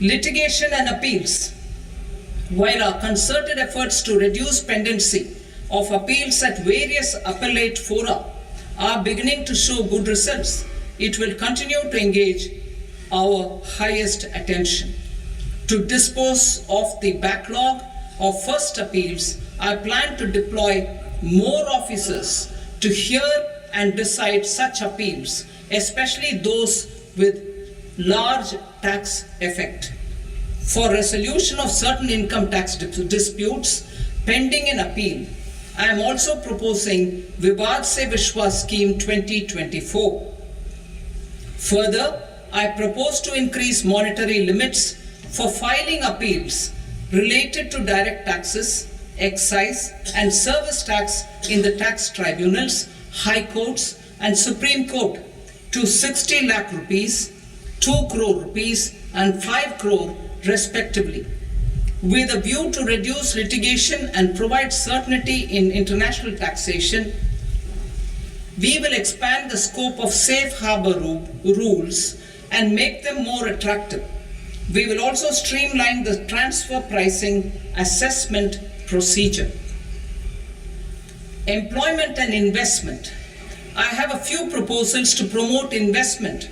litigation and appeals. While our concerted efforts to reduce pendency of appeals at various appellate fora are beginning to show good results, it will continue to engage our highest attention. To dispose of the backlog of first appeals, I plan to deploy more officers to hear and decide such appeals, especially those with large tax effect. For resolution of certain income tax disputes pending an appeal, I am also proposing Vivad Se Vishwas Scheme 2024. Further, I propose to increase monetary limits for filing appeals related to direct taxes, excise, and service tax in the tax tribunals, high courts, and Supreme Court to 60 lakh rupees, 2 crore rupees, and 5 crore respectively. With a view to reduce litigation and provide certainty in international taxation, we will expand the scope of safe harbor ru- rules and make them more attractive. We will also streamline the transfer pricing assessment procedure. Employment and investment. I have a few proposals to promote investment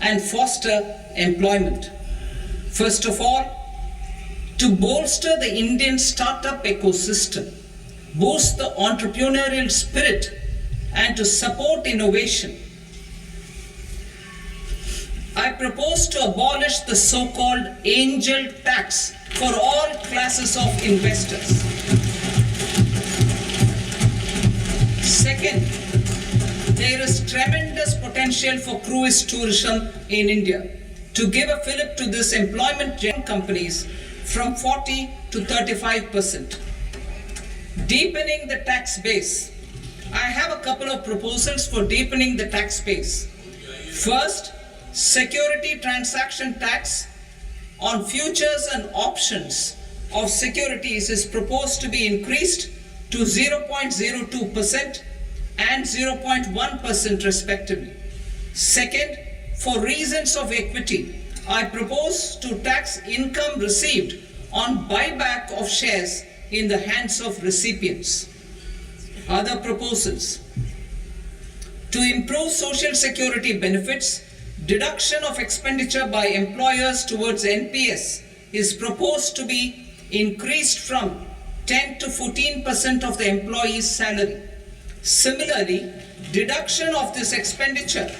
and foster employment. First of all, to bolster the Indian startup ecosystem, boost the entrepreneurial spirit, and to support innovation. I propose to abolish the so called angel tax for all classes of investors. Second, for cruise tourism in India. To give a fillip to this employment companies from 40 to 35 percent. Deepening the tax base. I have a couple of proposals for deepening the tax base. First, security transaction tax on futures and options of securities is proposed to be increased to 0.02% and 0.1% respectively. Second, for reasons of equity, I propose to tax income received on buyback of shares in the hands of recipients. Other proposals to improve social security benefits, deduction of expenditure by employers towards NPS is proposed to be increased from 10 to 14 percent of the employee's salary. Similarly, deduction of this expenditure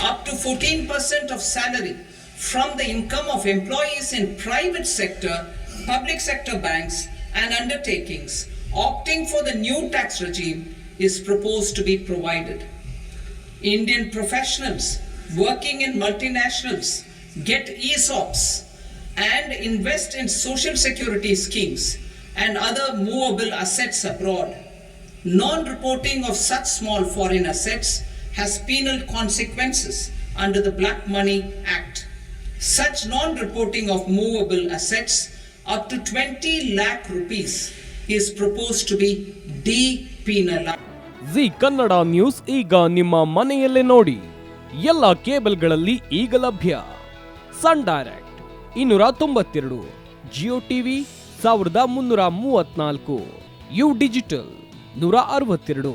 up to 14 percent of salary from the income of employees in private sector, public sector banks and undertakings opting for the new tax regime is proposed to be provided. Indian professionals working in multinationals get ESOPs and invest in social security schemes and other movable assets abroad. Non reporting of such small foreign assets has penal consequences under the Black Money Act. Such non reporting of movable assets up to 20 lakh rupees is proposed to be depenalized. Zee Kannada news ಈಗ ನಿಮ್ಮ ಮನೆಯಲ್ಲೇ ನೋಡಿ ಎಲ್ಲ ಕೇಬಲ್ಗಳಲ್ಲಿ ಈಗ ಲಭ್ಯ ಸನ್ direct ಇನ್ನೂರ ತೊಂಬತ್ತೆರಡು ಜಿಯೋ ಟಿವಿ ಸಾವಿರದ ಮುನ್ನೂರ ಮೂವತ್ನಾಲ್ಕು ಯು ಡಿಜಿಟಲ್ ನೂರ ಅರವತ್ತೆರಡು